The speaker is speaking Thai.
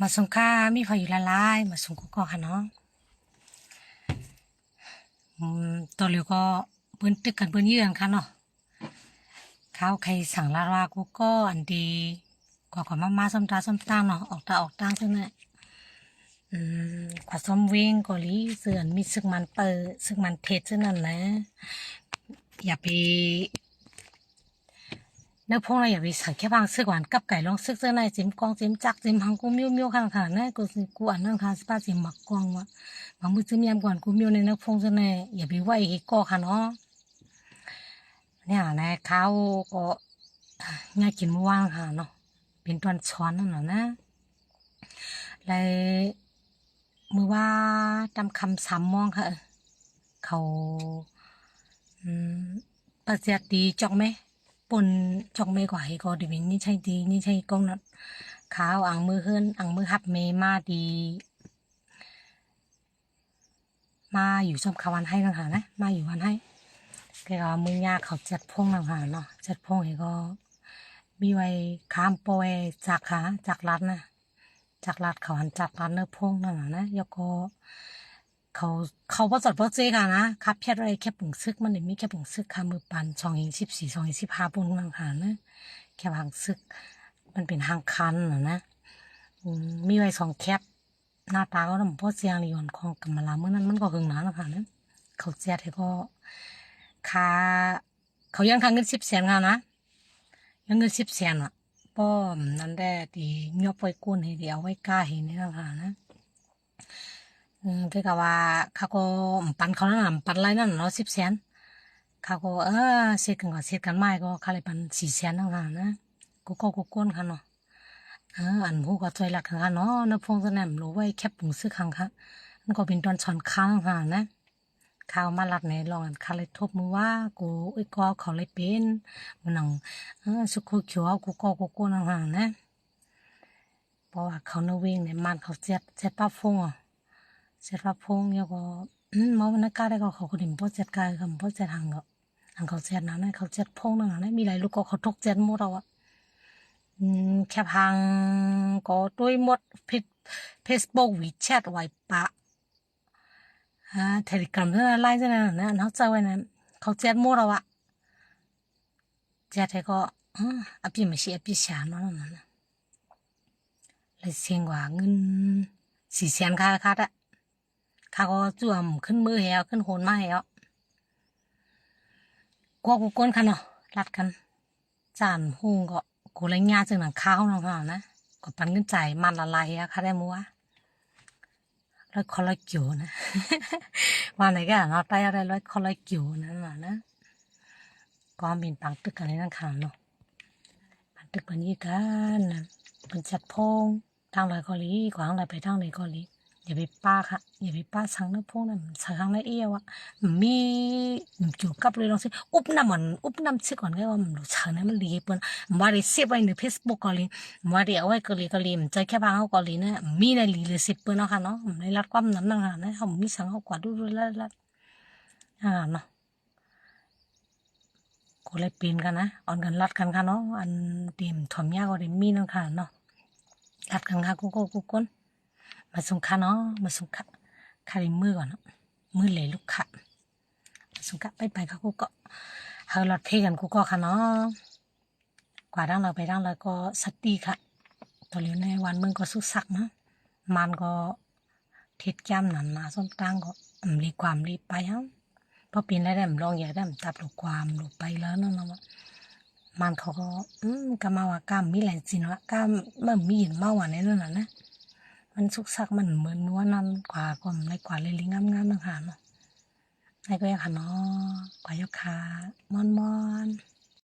มาส่งค่ามีพออยู่ละลายมาส่งกูก็ค่ะเนาะตัวเหลียวก็เปิ้นตึกกันเปิ้นเยื่อนค่ะเนาะข้าวใครสั่งลาว่ากูก็อันดีกว่าก่อมามาส้มตาส้มตาเนาะออกตาออกตางซึ่งน่ะอืมกว่าส้มเวงก็ลีเสื่อนมีซึกมันเปิดซึกมันเทศซึ่งนั่นนะอย่าไป นพงเราอย่าไปสั่งแค่บางซึกหวานกับไก่ลองซึกเสื้อในจิมกองจิมจักจิมหังกูมิ้วมิ้วข้างขานั่นกูกูอ่านนั่งคาสปาจิมหมักกองวะบางมือจิมยามก่อนกูมิ้วในนพงเส้อในอย่าไปไหวฮิกอค่ะเนาะเนี่ยนะเขาก็ง่ายกินเมื่อวานค่ะเนาะเป็นตอนช้อนนั่นแหละนะเลยมือว่าจำคำสามมองค่ะ เขาอืมปฏิเสธดีจอกไหม ปนจอกเมกว่าให้ก็ดิวินนี่ใช่ดีนี่ใช่กองนัดขาวอ่างมือเฮือนอ่างมือหับเมมาดี มาอยู่ชมขาวันให้ต่างหานะมาอยู่วันให้แกก็มือยากเขาจัดพงต่างหาเนาะจัดพงให้ก็ มีไว้ข้ามปอยจากขาจากรัดนะจากรัดเขาหันจากรัดเนื้อพงนั่นน่ะนะแล้วก็ เขาเขาประสดประเจค่ะนะครับเพียรอะไรแค่ปุ่งซึกมันเลยมีแค่ปุ่งซึกค่ะมือปันสองยิงสิบสี่สองยิงสิบห้าปุ่นลังหานะแค่หางซึก มันเป็นหางคันนะนะมีไว้สองแคปหน้าตาก็ต้องพ่อเสียงลียอนของกำมะลาเมื่อนั้นมันก็หึงหนาแล้วค่ะนะเขาเจ็ดให้ก็คาเขายังทางเงินสิบแสนค่ะนะยังเงินสิบแสนอะป้อมนั่นได้ตียกไว้ก้นให้เดียวไว้กล้าเห็นนี่แล้วค่ะนะ อืมคือกับว่าเขาก็ปั่นเขาหนน่ะปั่นไรนั่นเนาะสิบแสนเขาก็เออเสียกันก็เสียกันไม่ก็เขาเลยปันสี่แสนนั่นค่ะนะกูก็กูก้นค่ะเนาะเอออันหูก็ช่วยหลักค่ะเนาะนพงสนามรู้ไว้แคบปุ่งซื้อครั้งค่ะมันก็เป็นตอนช้อนข้างค่ะนะข้าวมาลัดในลองอันเขาเลยทบมือว่ากูไอ้ก็เขาเลยเป็นมันนังเออสุขุเขียวกูก็กูก้นนั่นค่ะนะเพราะว่าเขาเนเวงเนี่ยมันเขาเจ็ดเจ็ดป้าฟงอะ จว่าพงเนี่ยก็มอวันนั้นกาได้ก็เขาคนเห็นพ่อเจ็ดกายคำพ่อเจ็ดหังก็หังเขาเจ็ดนั้นเขาเจ็ดพงนั่นนะมีหลายลูกก็เขาทกเจ็ดหมดเอาอะแค่พังก็ด้วยหมดเฟซบุ๊กวีแชทไว้ปะอ่าเทเลกราฟเท่านั้นไลน์เท่านั้นนะเขาเจอไว้นะเขาเจ็ดหมดเอาอะเจ็ดให้ก็อืมอภิไม่ใช่อภิชาเนาะนั่นนะเลยเสียงว่าเงินสี่แสนค่าค่าอะ ข้าก็จวมขึ้นมือแหวขึ้นโหนมาแหวกลัวกูก้นคันเนาะรัดกันจานหุงก็กูเลยงาจึงหนังข้าวน้องห่านะก็ปันเงินใจมันละลายอะค่ะได้มัวแล้วคอลลาเกียวนะว่าไหนก็เนาะไปอะไรร้อยคอลลเกียวนั่นน่ะนะก็มีปังตึกอะไรนั่นค่ะเนาะปังตึกปันนี้กันนะเป็นจัดพงทางไหนก็ลีกวางไหนไปทางไหนก็ลี อย่าไปป้าค่ะอย่าไปป้าสังนะพวกนั้นสังทางละเอียวอะมีเกี่ยวกับเลยลองสิอุบน้ำมันอุบน้ำสิก่อนก็ว่ามันสังนั้นมันรีบมันว่าดิเสียไว้ในเฟซบุ๊กก็เลยว่าได้เอาไว้ก็เลยก็เลยมันใจแค่บางเขาก็เลยนะมีในรีเลยสิบเปิ้นเนาะค่ะเนาะในรัดความนั้นนั่งค่ะนะเขามีสังเขากว่าดูดูแล้วแล้วอ่าเนาะก็เลยเป็นกันนะอ่อนกันรัดกันค่ะเนาะอันเตรียมถมยาก็ได้มีนั่งค่ะเนาะรัดกันค่ะกูก็กูก้น มาส่งค่ะเนาะมาส่งค่ะค่ะในมือก่อนเนาะมือเหลยลูกค่ะมาส่งค่ะไปไปค่ะกูก็เฮาหลอดเพกันกูก็ค่ะเนาะกว่าดังเราไปดังเราก็สติค่ะตอนนี้ในวันมึงก็สุกสักนะมันก็เท็ดจ้ำหนันนาส้มตังก็อำรีความรีบไปฮะพอปีนแล้ได้มลองอย่าได้มตับลูกความหลูกไปแล้วนั่นนะว่ามันเขาก็อืมก็มาว่ากล้ามมีหลายสินว่ากล้ามมันมีหินมาว่าในนั่นน่ะนะ มันสุกสักมันเหมือนนัวนั่นกว่าก็ไม่กว่าเลยลิงงามๆนะคะเนาะในก็ยังค่ะเนาะกว่ายกขามอนมอนๆ